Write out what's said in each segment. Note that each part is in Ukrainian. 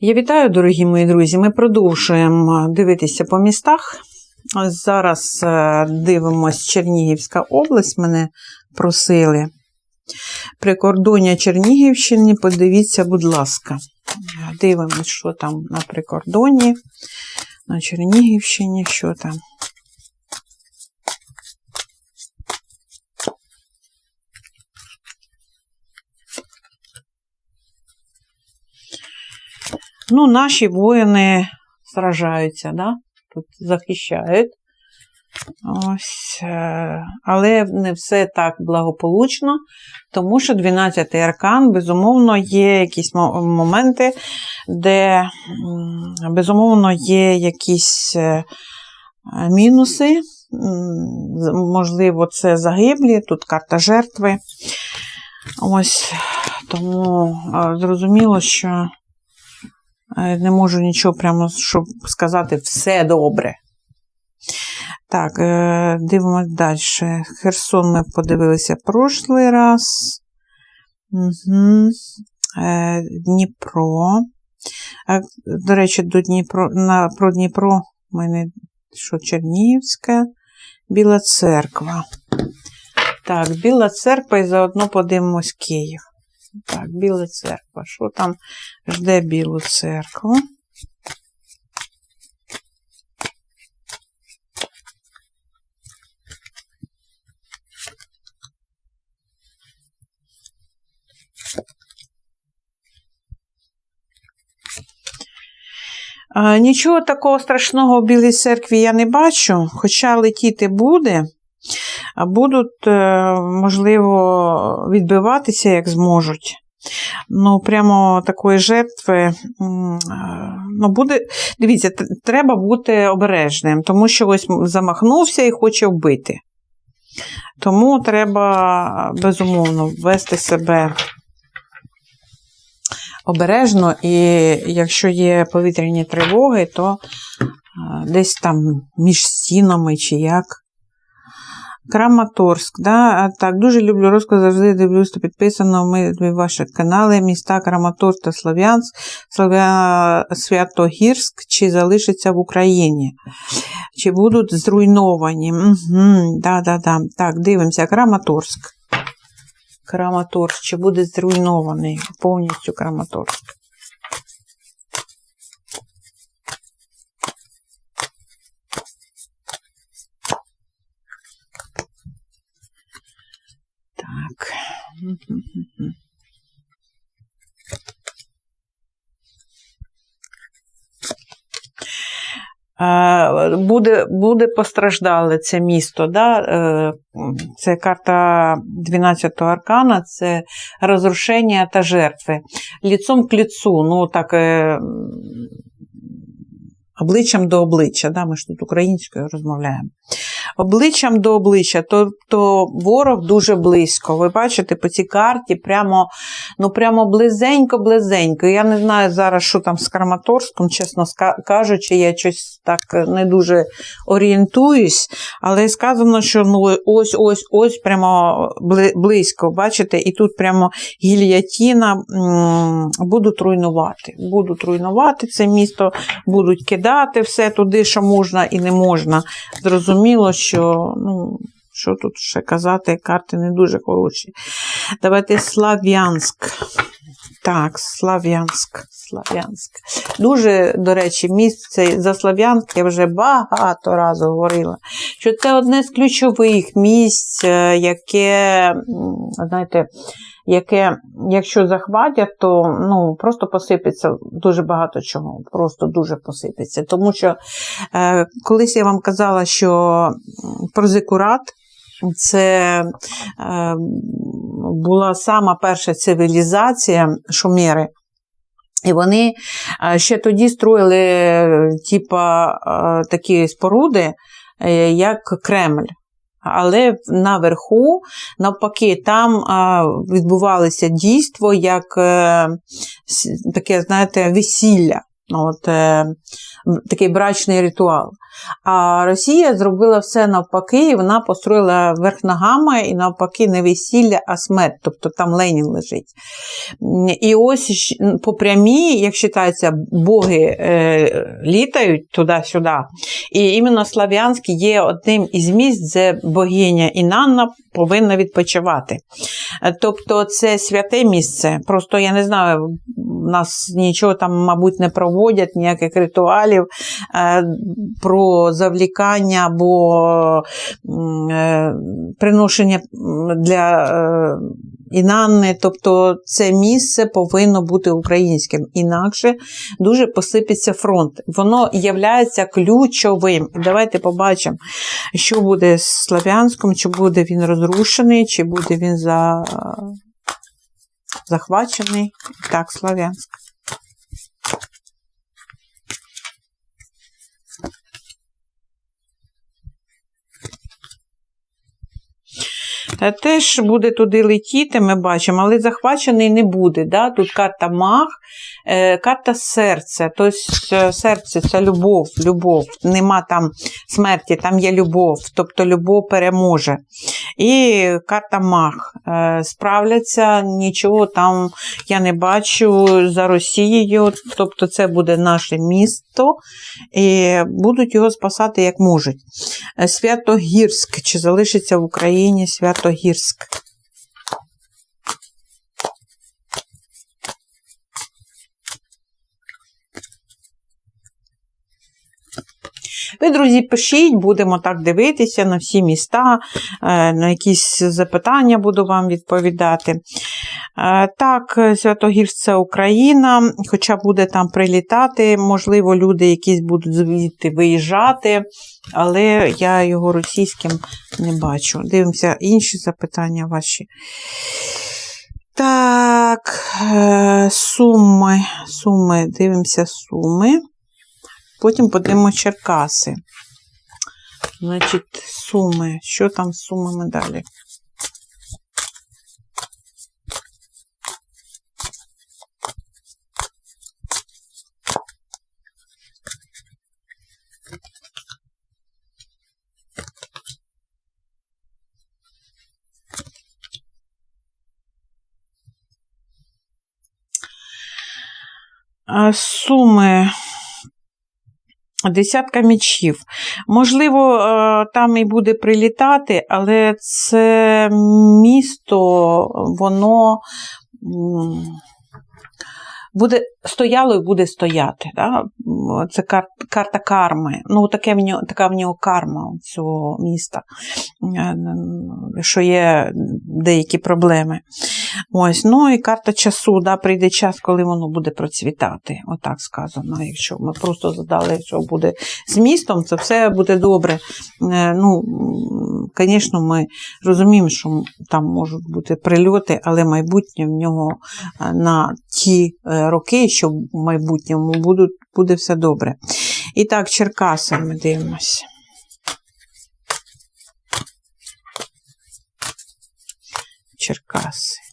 Я вітаю, дорогі мої друзі. Ми продовжуємо дивитися по містах. Зараз е, дивимось Чернігівська область. Мене просили. Прикордоння Чернігівщини, подивіться, будь ласка. Дивимось, що там на прикордоні, на Чернігівщині, що там. Ну, наші воїни сражаються, да? тут захищають. Ось, е, але не все так благополучно, тому що 12-й аркан, безумовно, є якісь моменти, де, безумовно, є якісь е, мінуси. Можливо, це загиблі, тут карта жертви. Ось, тому е, зрозуміло, що Не можу нічого прямо, щоб сказати все добре. Так, е, дивимось далі. Херсон ми подивилися прошлий раз. Угу. Дніпро. До речі, до Дніпро, на, про Дніпро в мене що Чернігівська, Біла церква. Так, Біла церква і заодно подивимось Київ. Так, Біла церква. Що там жде Білу церкву? Нічого такого страшного в Білій церкві я не бачу, хоча летіти буде, будуть, е, можливо, відбиватися, як зможуть. Ну, прямо такої жертви. е, Ну, буде, дивіться, треба бути обережним, тому що ось замахнувся і хоче вбити. Тому треба, безумовно, вести себе обережно, і якщо є повітряні тривоги, то е, десь там між стінами чи як. Краматорськ, да? Так, дуже люблю розказ, завжди дивлюсь, підписано ми ваші канали, міста Краматорськ та Слов'янськ, Слов'я... Святогірськ, чи залишиться в Україні, чи будуть зруйновані. Угу, да, да, да. Так, дивимося, Краматорськ. Краматорськ, чи буде зруйнований повністю Краматорськ. Буде, буде постраждале це місто. Да? Е, Це карта 12-го аркана, це розрушення та жертви. Ліцом к ліцу, ну так, е, обличчям до обличчя, да? ми ж тут українською розмовляємо. Обличчям до обличчя, тобто ворог дуже близько. Ви бачите по цій карті прямо, ну прямо близенько-близенько. Я не знаю зараз, що там з Краматорськом, чесно кажучи, я щось так не дуже орієнтуюсь, але сказано, що ну ось ось ось прямо близько. Бачите, і тут прямо гільятіна будуть руйнувати. Будуть руйнувати це місто, будуть кидати все туди, що можна і не можна. Зрозуміло, що ну. Що тут ще казати, карти не дуже хороші. Давайте Слав'янськ. Так, Слав'янськ. Слав'янськ. Дуже, до речі, місце за Слав'янськ я вже багато разів говорила, що це одне з ключових місць, е, яке, знаєте, яке, якщо захватять, то ну, просто посипеться дуже багато чого. Просто дуже посипеться. Тому що е, колись я вам казала, що прозикурат це е, була сама перша цивілізація шумери. І вони е, ще тоді строїли е, типа, е, такі споруди, як Кремль. Але наверху, навпаки, там відбувалося дійство як таке, знаєте, весілля. От, е, Такий брачний ритуал. А Росія зробила все навпаки, і вона построїла верх ногами, і навпаки, не весілля, а смерть. Тобто там Ленін лежить. І ось по прямій, як вважається, боги е, літають туди-сюди. І іменно Слав'янський є одним із місць, де богиня Інанна повинна відпочивати. Тобто це святе місце. Просто я не знаю, нас нічого там, мабуть, не проводять, ніяких ритуалів е, про завлікання або е, приношення для е, Інанни. Тобто це місце повинно бути українським. Інакше дуже посипеться фронт. Воно являється ключовим. давайте побачимо, що буде з Слав'янськом, чи буде він розрушений, чи буде він за захвачений. Так, Слав'янськ. Теж буде туди летіти, ми бачимо, але захвачений не буде. Да? Тут карта мах, е, карта серця. Тобто серце це любов, любов. Нема там смерті, там є любов, тобто любов переможе. І карта мах. Е, справляться, нічого там я не бачу за Росією. Тобто це буде наше місто, і будуть його спасати як можуть. Святогірськ, чи залишиться в Україні Свято. Святогірськ. Ви, друзі, пишіть, будемо так дивитися на всі міста, е, на якісь запитання буду вам відповідати. Е, так, Святогірськ це Україна, хоча буде там прилітати, можливо, люди якісь будуть звідти виїжджати, але я його російським не бачу. Дивимося інші запитання ваші. Так, е, суми, суми, дивимося суми. Потім подивимо Черкаси. Значить, суми. Що там з сумами далі? Суми Десятка мічів. Можливо, е, там і буде прилітати, але це місто, воно буде стояло і буде стояти. Да? Це кар, карта карми. Ну, таке в нього, така в нього карма цього міста, е, що є деякі проблеми. Ось, Ну і карта часу, да, прийде час, коли воно буде процвітати. Отак сказано. Якщо ми просто задали, що буде з містом, це все буде добре. Е, ну, Звісно, ми розуміємо, що там можуть бути прильоти, але майбутнє в нього е, на ті роки що в майбутньому будуть, буде все добре. І так, Черкаси ми дивимося. Черкаси.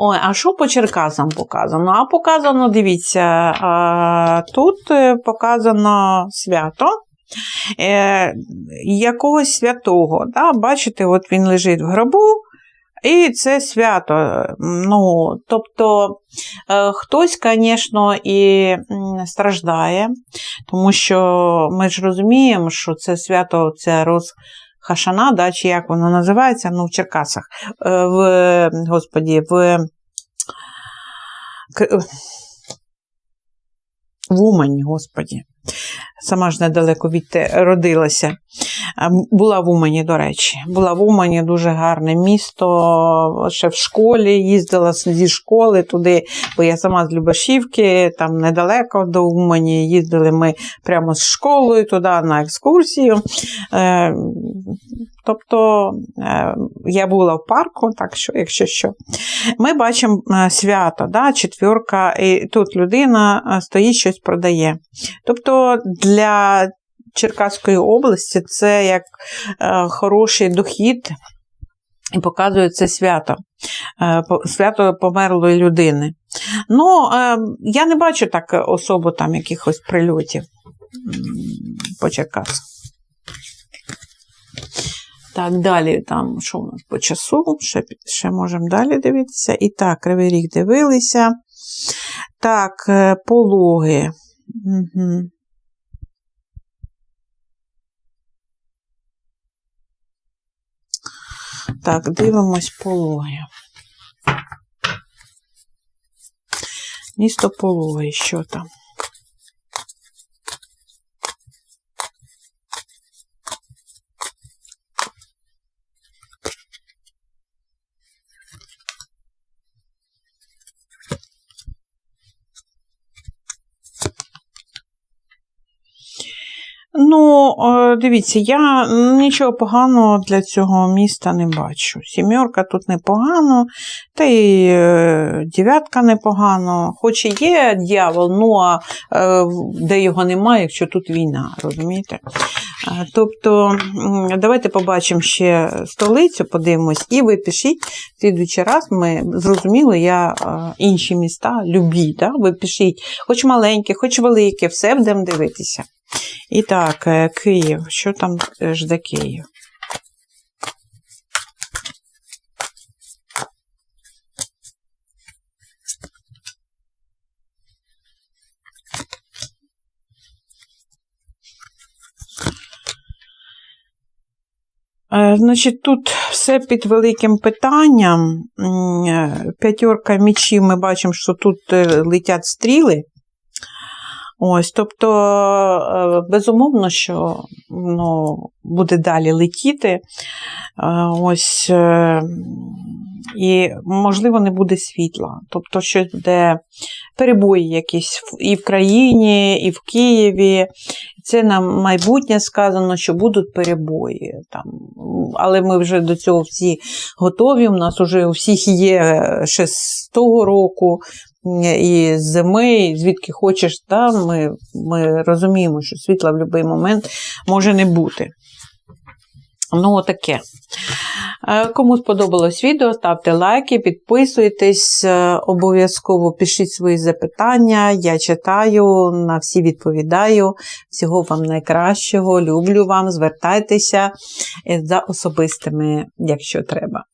Ой, а що по Черкасам показано? А показано, дивіться, тут е, показано свято е, якогось святого. Да? Бачите, от він лежить в гробу. І це свято. Ну, Тобто е, хтось, звісно, і страждає, тому що ми ж розуміємо, що це свято це роз, Хашана, да, чи як воно називається, ну, в Черкасах, е, в, господі, в в Умані, господі. Сама ж недалеко від те родилася. Була в Умані, до речі. Була в Умані дуже гарне місто. Ще в школі їздила зі школи туди, бо я сама з Любашівки, там недалеко до Умані. Їздили ми прямо з школою туди на екскурсію. Е, Тобто е, я була в парку, так що, якщо що, ми бачимо е, свято, да, четвірка, і тут людина стоїть, щось продає. Тобто для Черкаської області це як е, хороший дохід і показує це свято, е, свято померлої людини. Ну, е, я не бачу так особо там якихось прильотів по Черкасах. Так, далі там, що у нас по часу? Ще, ще можемо далі дивитися. І так, Кривий Ріг дивилися. Так, пологи. Угу. Так, дивимось пологи. Місто Пологи, що там? Ну, е, дивіться, я нічого поганого для цього міста не бачу. Сімерка тут непогано, та й е, дев'ятка непогано. Хоч і є дьявол, ну а е, де його немає, якщо тут війна, розумієте? Тобто, давайте побачимо ще столицю, подивимось, і ви пишіть слідуючий раз. Ми зрозуміли, я інші міста любі. Да? Ви пишіть, хоч маленькі, хоч великі, все будемо дивитися. І так, е, Київ. Що там жде Київ? Е, Значить, тут все під великим питанням. Е, П'ятерка мічів, ми бачимо, що тут летять стріли. Ось, тобто, е, безумовно, що ну, буде далі летіти. Е, Ось, е, і, можливо, не буде світла. Тобто, щось буде перебої якісь і в країні, і в Києві. Це на майбутнє сказано, що будуть перебої. Там. Але ми вже до цього всі готові. У нас вже у всіх є ще з того року і зими, звідки хочеш, да, ми, ми розуміємо, що світла в будь-який момент може не бути. Ну, таке. Е, Кому сподобалось відео, ставте лайки, підписуйтесь, е, обов'язково пишіть свої запитання. Я читаю, на всі відповідаю. Всього вам найкращого, люблю вам, звертайтеся е, за особистими, якщо треба.